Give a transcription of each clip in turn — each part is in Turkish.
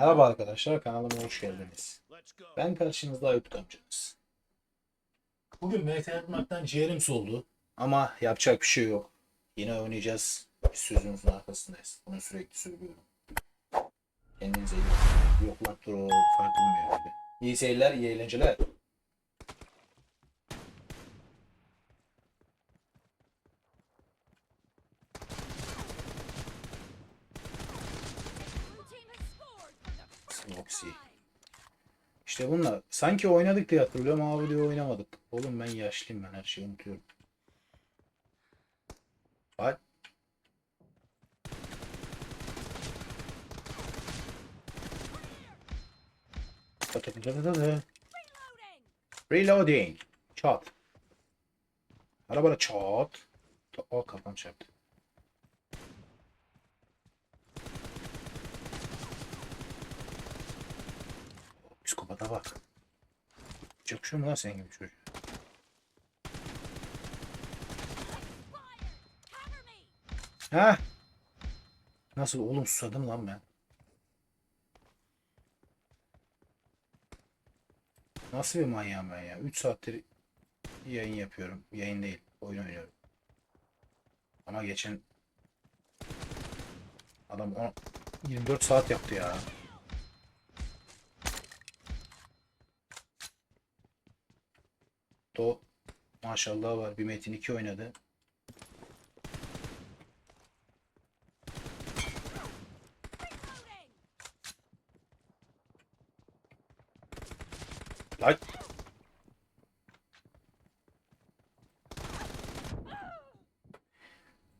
Merhaba arkadaşlar kanalıma hoş geldiniz. Ben karşınızda Aykut amcanız. Bugün MT yapmaktan ciğerim soldu ama yapacak bir şey yok. Yine oynayacağız. Biz sözümüzün arkasındayız. Bunu sürekli söylüyorum. Kendinize iyi bakın. Yok lan farklı bir. İyi seyirler, iyi eğlenceler. İşte bunlar. Sanki oynadık diye hatırlıyorum ama diyor oynamadık. Oğlum ben yaşlıyım ben her şeyi unutuyorum. Bak. Reloading. Çat. Arabada çat. Aa kafam çarptı. Psikopata bak. Yakışıyor mu lan senin gibi çocuğa? Ha? Nasıl oğlum susadım lan ben. Nasıl bir manyağım ben ya? 3 saattir yayın yapıyorum. Yayın değil. Oyun oynuyorum. Ama geçen adam 10 24 saat yaptı ya. Do maşallah var. Bir Metin 2 oynadı. Lan.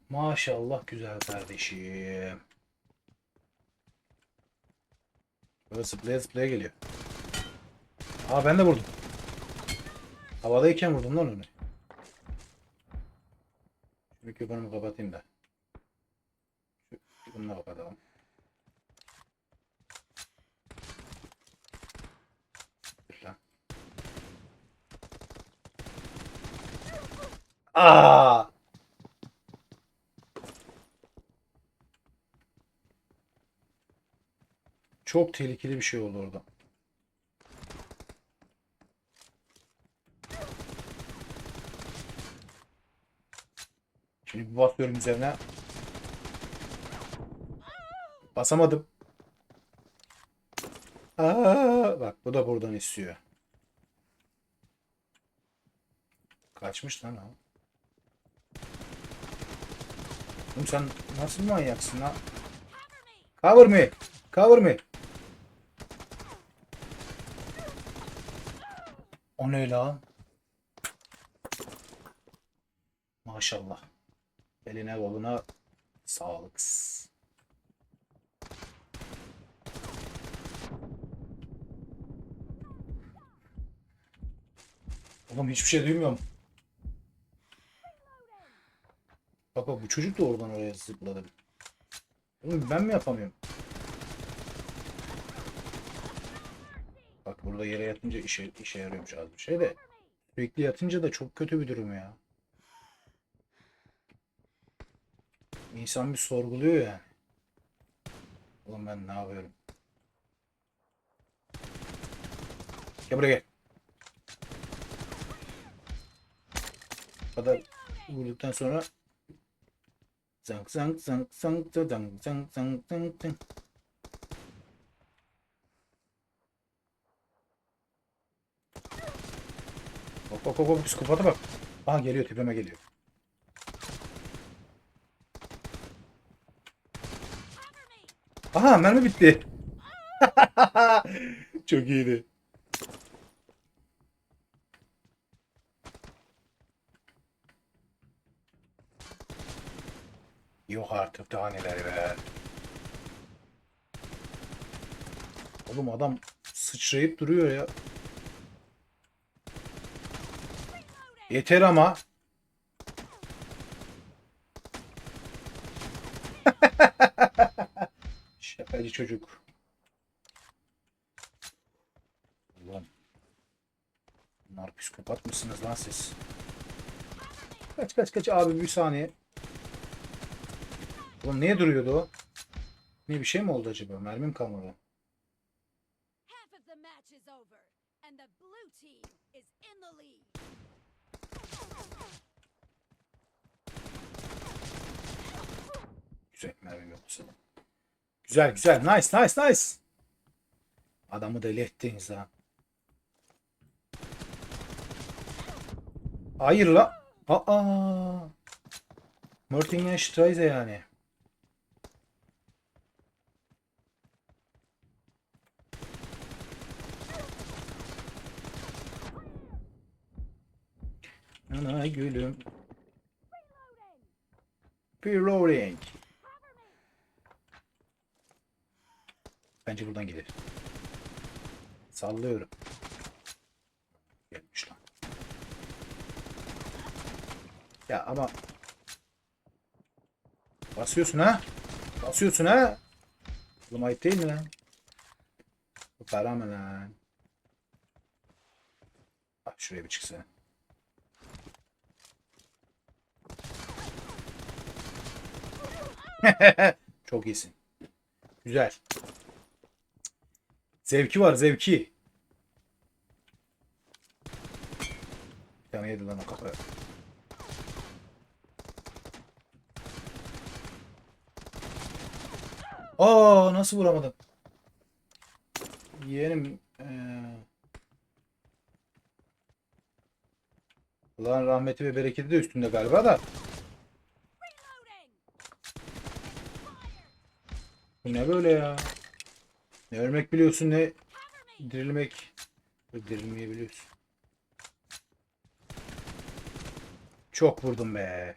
Maşallah güzel kardeşim. Böyle zıplaya zıplaya geliyor. Aa ben de vurdum. Havadayken vurdum lan onu. Şu mikrofonumu kapatayım da. Şu, bunu da kapatalım. Aa! Çok tehlikeli bir şey oldu orada. Şimdi bir basıyorum üzerine. Basamadım. Aa, bak bu da buradan istiyor. Kaçmış lan o. Oğlum sen nasıl manyaksın lan? Cover me. Cover me. O ne lan? Maşallah. Eline koluna sağlık. Oğlum hiçbir şey duymuyorum. Bak bak bu çocuk da oradan oraya zıpladı. Oğlum ben mi yapamıyorum? Bak burada yere yatınca işe, işe yarıyormuş az bir şey de. Sürekli yatınca da çok kötü bir durum ya. İnsan bir sorguluyor yani. Oğlum ben ne yapıyorum? Gel buraya gel. Bu kadar vurduktan sonra zank zank zank zank zank zank zank zank zank hop hop hop psikopata bak. Aha geliyor tepeme geliyor. Aha mermi bitti. Çok iyiydi. Yok artık daha neler be. Oğlum adam sıçrayıp duruyor ya. Yeter ama. Acı çocuk. Ulan. Bunlar psikopat mısınız lan siz? Kaç kaç kaç abi bir saniye. Ulan niye duruyordu o? Ne bir şey mi oldu acaba? Mermim kalmadı. Güzel mermi yok sanırım. Güzel güzel. Nice nice nice. Adamı deli ettiniz ha. Hayır la. Aa. Mörtingen Streise yani. Ana gülüm. Reloading. Bence buradan gidelim. Sallıyorum. Gelmiş lan. Ya ama basıyorsun ha? Basıyorsun ha? Oğlum ayıp değil mi lan? Bu para mı lan? Bak şuraya bir çıksana. Çok iyisin. Güzel. Zevki var zevki. Bir tane yedi lan o kafaya. Aa nasıl vuramadım? Yeğenim eee Allah'ın rahmeti ve bereketi de üstünde galiba da. Bu ne böyle ya? Ne ölmek biliyorsun ne dirilmek. Yok, Dirilmeyi biliyorsun. Çok vurdum be.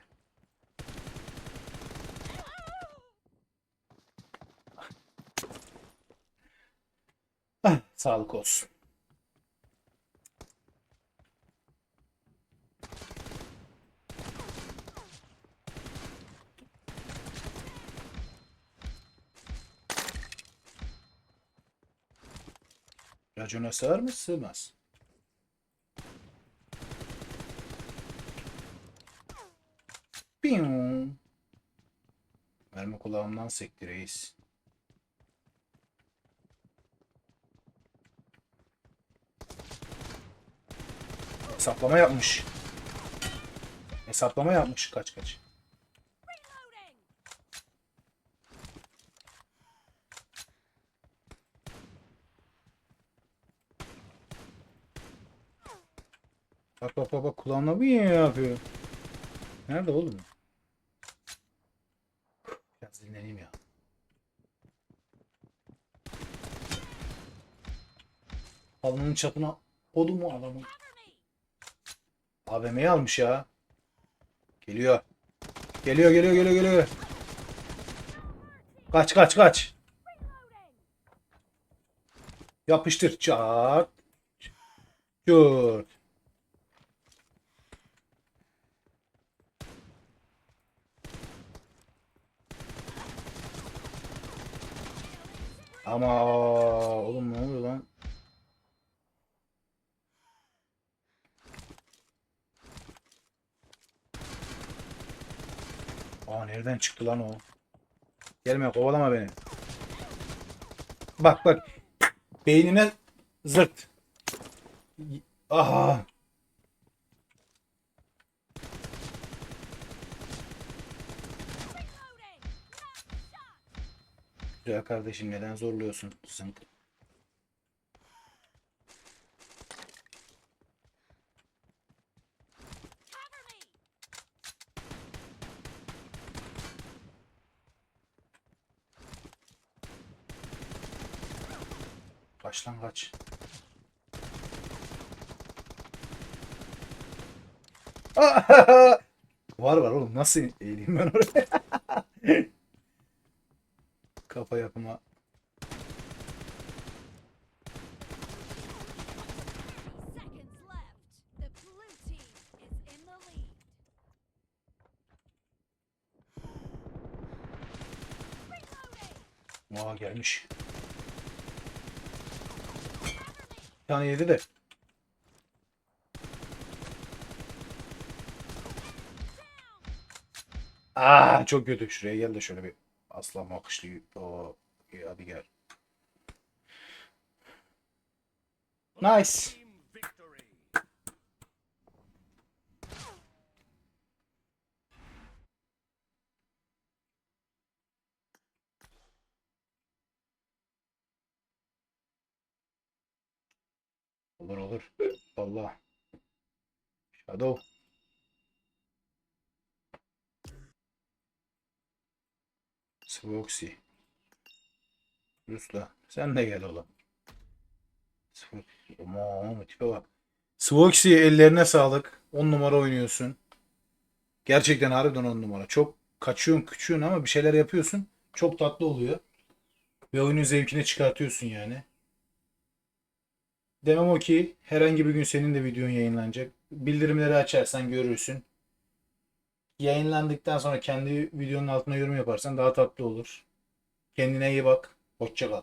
Ah, sağlık olsun. Racona sığar mı? Sığmaz. Piyum. Mermi kulağımdan sekti reis. Hesaplama yapmış. Hesaplama yapmış. Kaç kaç. Bak bak bak bak kulağına bir yapıyor. Nerede oğlum? Biraz dinleneyim ya. Halının çapına odu mu adamın? AVM'yi almış ya. Geliyor. Geliyor geliyor geliyor geliyor. Kaç kaç kaç. Yapıştır. Çat. Çut. Ama oğlum ne oluyor lan? Aa nereden çıktı lan o? Gelme kovalama beni. Bak bak. Beynine zırt. Aha. Güzel kardeşim neden zorluyorsun? Zınk. Kaç lan kaç. var var oğlum nasıl eğileyim ben oraya? lead. Reloading. Aa gelmiş. Bir tane yedi de. Aa çok kötü. Şuraya gel de şöyle bir aslan bakışlı. Oo, abi gel. Nice. Olur olur. Allah. Shadow. Swoxy. Rusla. Sen de gel oğlum. Aman tipe bak. Swoxy ellerine sağlık. 10 numara oynuyorsun. Gerçekten harbiden 10 numara. Çok kaçıyorsun küçüyorsun ama bir şeyler yapıyorsun. Çok tatlı oluyor. Ve oyunun zevkini çıkartıyorsun yani. Demem o ki herhangi bir gün senin de videon yayınlanacak. Bildirimleri açarsan görürsün. Yayınlandıktan sonra kendi videonun altına yorum yaparsan daha tatlı olur. Kendine iyi bak. Hoşçakal.